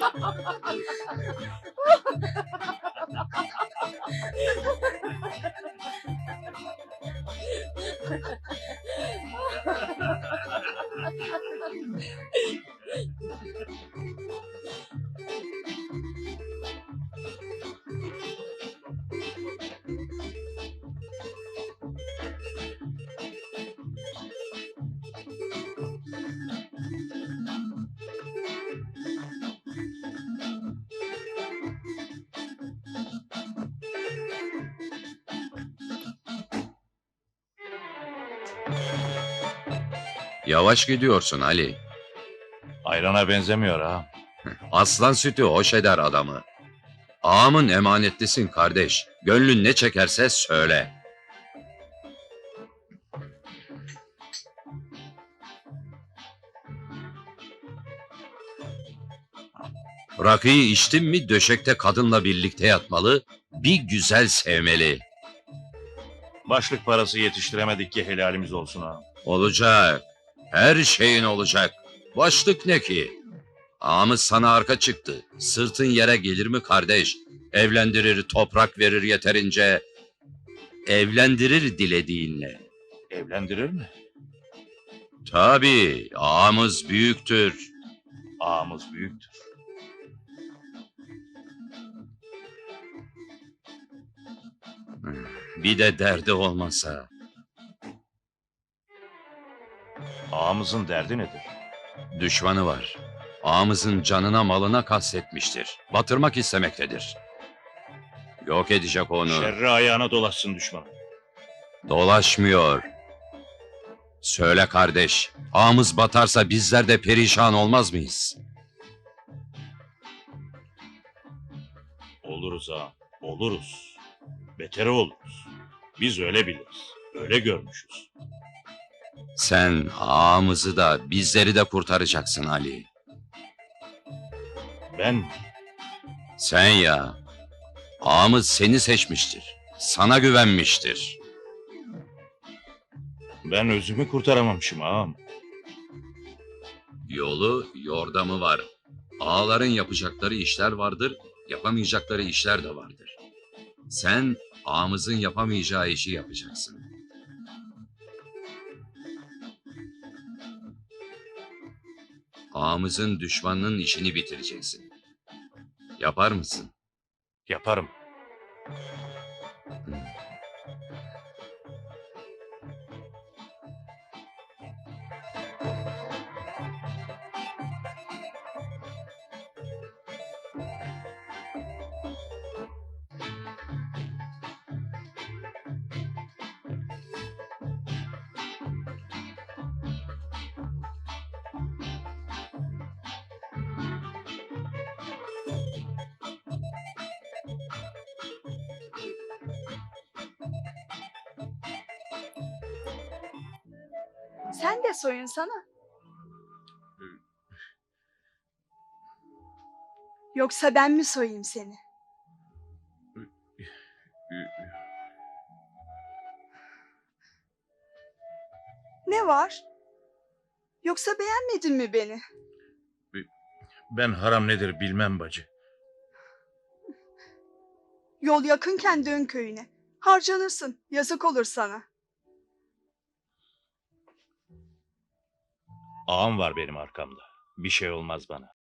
Ha ha ha ha! Yavaş gidiyorsun Ali. Ayrana benzemiyor ha. Aslan sütü hoş eder adamı. Ağamın emanetlisin kardeş. Gönlün ne çekerse söyle. Rakıyı içtin mi döşekte kadınla birlikte yatmalı, bir güzel sevmeli. Başlık parası yetiştiremedik ki helalimiz olsun ha. Olacak. Her şeyin olacak. Başlık ne ki? Ağamız sana arka çıktı. Sırtın yere gelir mi kardeş? Evlendirir, toprak verir yeterince. Evlendirir dilediğinle. Evlendirir mi? Tabii, ağamız büyüktür. Ağamız büyüktür. Bir de derdi olmasa. Ağamızın derdi nedir? Düşmanı var. Ağamızın canına malına kastetmiştir. Batırmak istemektedir. Yok edecek onu. Şerri ayağına dolaşsın düşman. Dolaşmıyor. Söyle kardeş, ağımız batarsa bizler de perişan olmaz mıyız? Oluruz ha. Oluruz. Beteri oluruz. Biz öyle biliriz. Öyle görmüşüz. Sen ağamızı da bizleri de kurtaracaksın Ali. Ben Sen ya. Ağamız seni seçmiştir. Sana güvenmiştir. ben özümü kurtaramamışım ağam. Yolu, yordamı var. Ağaların yapacakları işler vardır, yapamayacakları işler de vardır. Sen ağamızın yapamayacağı işi yapacaksın. Ağamızın düşmanının işini bitireceksin. Yapar mısın? Yaparım. Sen de soyunsana. Yoksa ben mi soyayım seni? Ne var? Yoksa beğenmedin mi beni? Ben haram nedir bilmem bacı. Yol yakınken dön köyüne. Harcanırsın. Yazık olur sana. Ağam var benim arkamda. Bir şey olmaz bana.